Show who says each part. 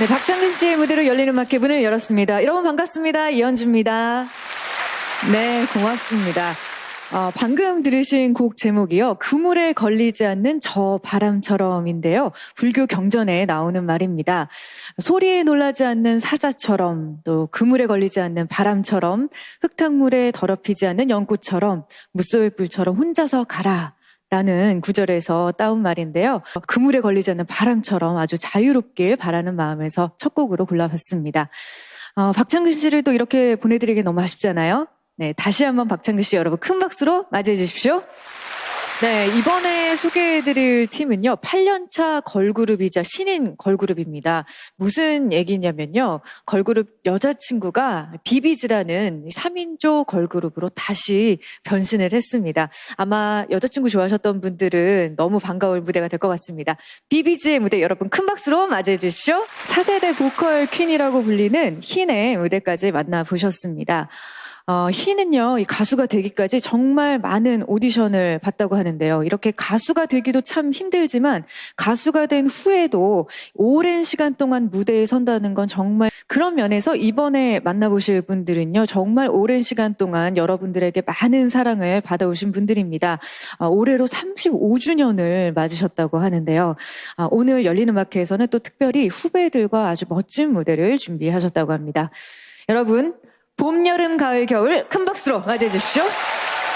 Speaker 1: 네, 박창근 씨의 무대로 열리는 음악 개문을 열었습니다. 여러분 반갑습니다. 이현주입니다. 네, 고맙습니다. 어, 방금 들으신 곡 제목이요. 그물에 걸리지 않는 저 바람처럼인데요. 불교 경전에 나오는 말입니다. 소리에 놀라지 않는 사자처럼, 또 그물에 걸리지 않는 바람처럼, 흙탕물에 더럽히지 않는 연꽃처럼, 무소의 불처럼 혼자서 가라. 라는 구절에서 따온 말인데요. 그물에 걸리지 않는 바람처럼 아주 자유롭길 바라는 마음에서 첫 곡으로 골라봤습니다. 어, 박창근 씨를 또 이렇게 보내드리기 너무 아쉽잖아요. 네, 다시 한번 박창근 씨 여러분 큰 박수로 맞이해 주십시오. 네, 이번에 소개해드릴 팀은요, 8년차 걸그룹이자 신인 걸그룹입니다. 무슨 얘기냐면요, 걸그룹 여자친구가 비비즈라는 3인조 걸그룹으로 다시 변신을 했습니다. 아마 여자친구 좋아하셨던 분들은 너무 반가울 무대가 될 것 같습니다. 비비즈의 무대 여러분 큰 박수로 맞이해 주십시오. 차세대 보컬 퀸이라고 불리는 흰의 무대까지 만나보셨습니다. 어, 희는요, 이 가수가 되기까지 정말 많은 오디션을 봤다고 하는데요. 이렇게 가수가 되기도 참 힘들지만 가수가 된 후에도 오랜 시간 동안 무대에 선다는 건 정말 그런 면에서 이번에 만나보실 분들은요, 정말 오랜 시간 동안 여러분들에게 많은 사랑을 받아오신 분들입니다. 어, 올해로 35주년을 맞으셨다고 하는데요. 아, 오늘 열리는 마켓에서는 또 특별히 후배들과 아주 멋진 무대를 준비하셨다고 합니다. 여러분, 봄, 여름, 가을, 겨울 큰 박수로 맞이해 주십시오.